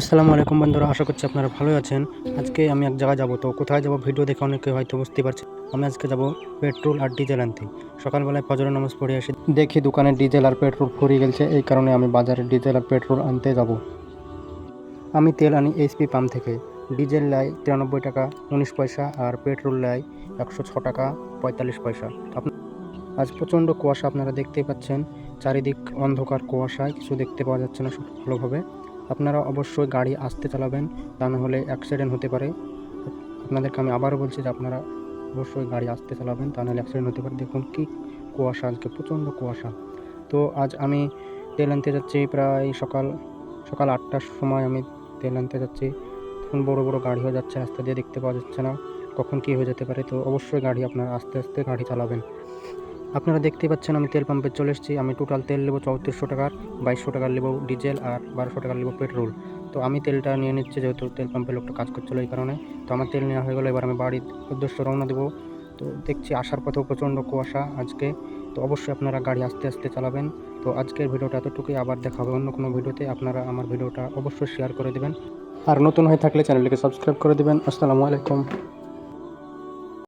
আসসালামু আলাইকুম বন্ধুরা, আশা করছি আপনারা ভালোই আছেন। আজকে আমি এক জায়গায় যাব, তো কোথায় যাব ভিডিও দেখে অনেকে হয়তো বুঝতে পারছে আমি আজকে যাব পেট্রোল আর ডিজেল আনতে। সকালবেলায় ফজরের নামাজ পড়ে আসি দেখি দোকানে ডিজেল আর পেট্রোল ফুরিয়ে গেছে এই কারণে আমি বাজারে ডিজেল আর পেট্রোল আনতে যাব। আমি তেল আনি এইচপি পাম্প থেকে। ডিজেল লাই তিরানব্বই টাকা, উনিশ পয়সা আর পেট্রোল লাই একশো ছ টাকা, পঁয়তাল্লিশ পয়সা। আজ প্রচণ্ড কুয়াশা, আপনারা দেখতেই পাচ্ছেন। চারিদিক অন্ধকার কুয়াশায় কিছু দেখতে পাওয়া যাচ্ছে না ভালোভাবে। আপনারা অবশ্যই গাড়ি আস্তে চালাবেন, তা না হলে অ্যাক্সিডেন্ট হতে পারে। আপনাদেরকে আমি আবারও বলছি যে আপনারা অবশ্যই গাড়ি আস্তে চালাবেন, তা নাহলে অ্যাক্সিডেন্ট হতে পারে। দেখুন কি কুয়াশা, আজকে প্রচণ্ড কুয়াশা। তো আজ আমি তেল আনতে যাচ্ছি প্রায় সকাল সকাল আটটার সময় আমি তেল আনতে যাচ্ছি। তখন বড় বড় গাড়ি হয়ে যাচ্ছে, রাস্তা দিয়ে দেখতে পাওয়া যাচ্ছে না। কখন কী হয়ে যেতে পারে? তো অবশ্যই গাড়ি আপনারা আস্তে আস্তে গাড়ি চালাবেন। আপনারা দেখতেই পাচ্ছেন, আমি তেল পাম্পে চলে এসেছি। আমি টোটাল তেল নেব চৌত্রিশশো টাকার, বাইশশো টাকার নেব ডিজেল আর বারোশো টাকার নেব পেট্রোল। তো আমি তেলটা নিয়ে নিচ্ছি, যেহেতু তেল পাম্পে লোকটা কাজ করছিল এই কারণে। তো আমার তেল নেওয়া হয়ে গেলো, এবার আমি বাড়ির উদ্দেশ্য রওনা দেবো। তো দেখছি আসার পথেও প্রচণ্ড কুয়াশা আজকে। তো অবশ্যই আপনারা গাড়ি আস্তে আস্তে চালাবেন। তো আজকের ভিডিওটা এতটুকুই, আবার দেখা হবে অন্য কোনো ভিডিওতে। আপনারা আমার ভিডিওটা অবশ্যই শেয়ার করে দেবেন। আর নতুন হয়ে থাকলে চ্যানেলটিকে সাবস্ক্রাইব করে দেবেন। আসসালামু আলাইকুম।